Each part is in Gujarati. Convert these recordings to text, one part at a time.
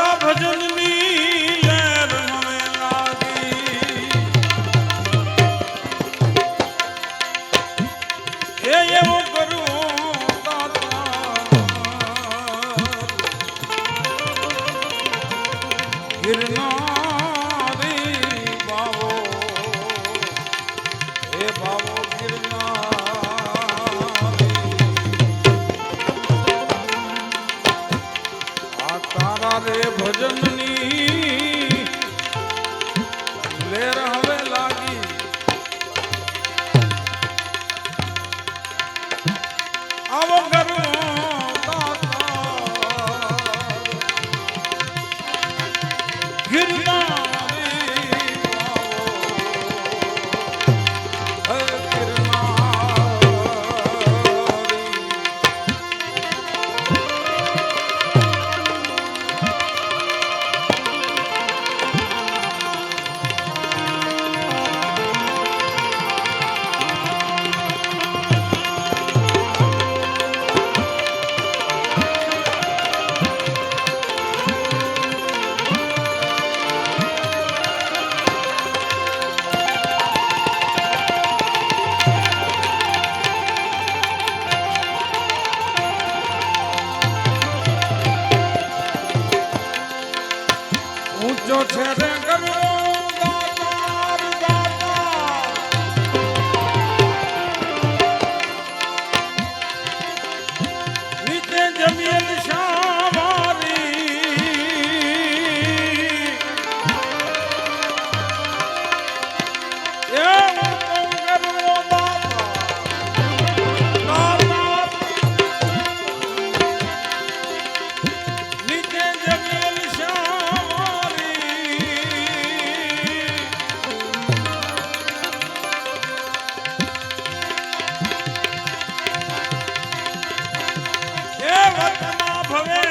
મારા ભજનની લહેર હવે લાગી. એ એવું કરું ગિરનારી બાવો. હે બાવો ગિરનાર ભજન જો છે રે કરવો. হবে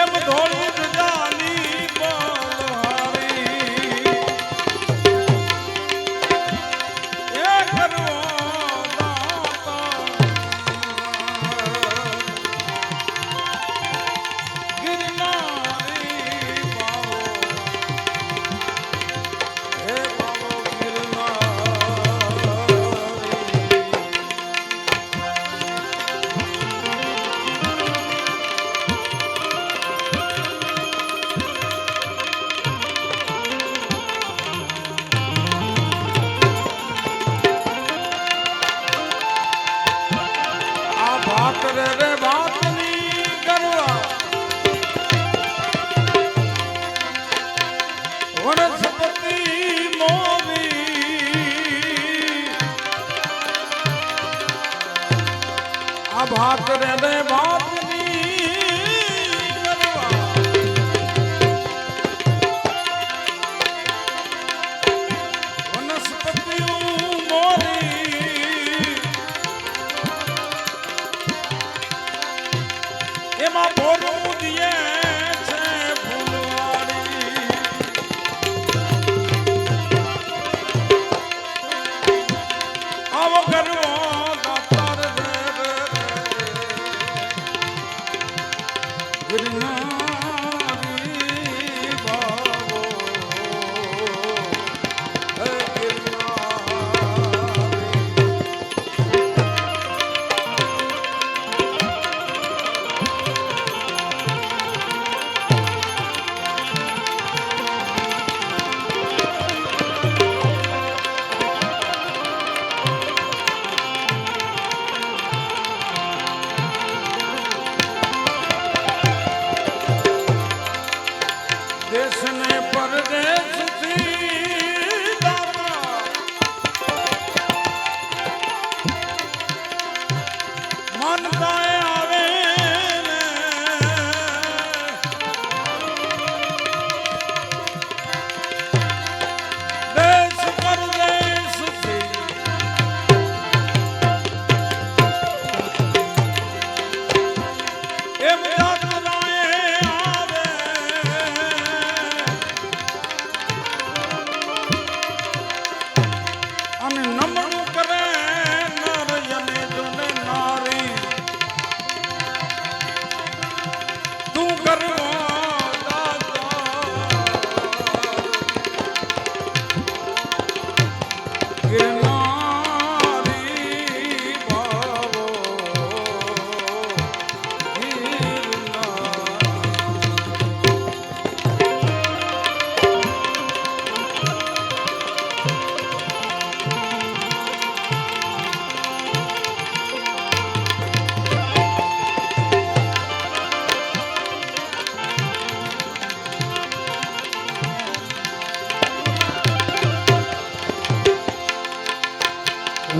એમ થોડી ભાત રે રે মন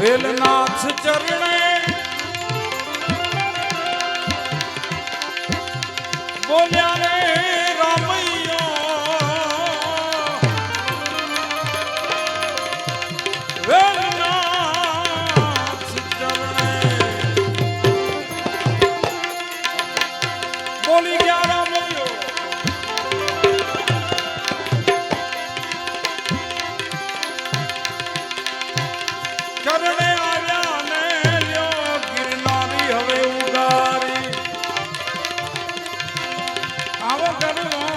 વેલનાથ ચરણે બોલ્યા રે આવે કરે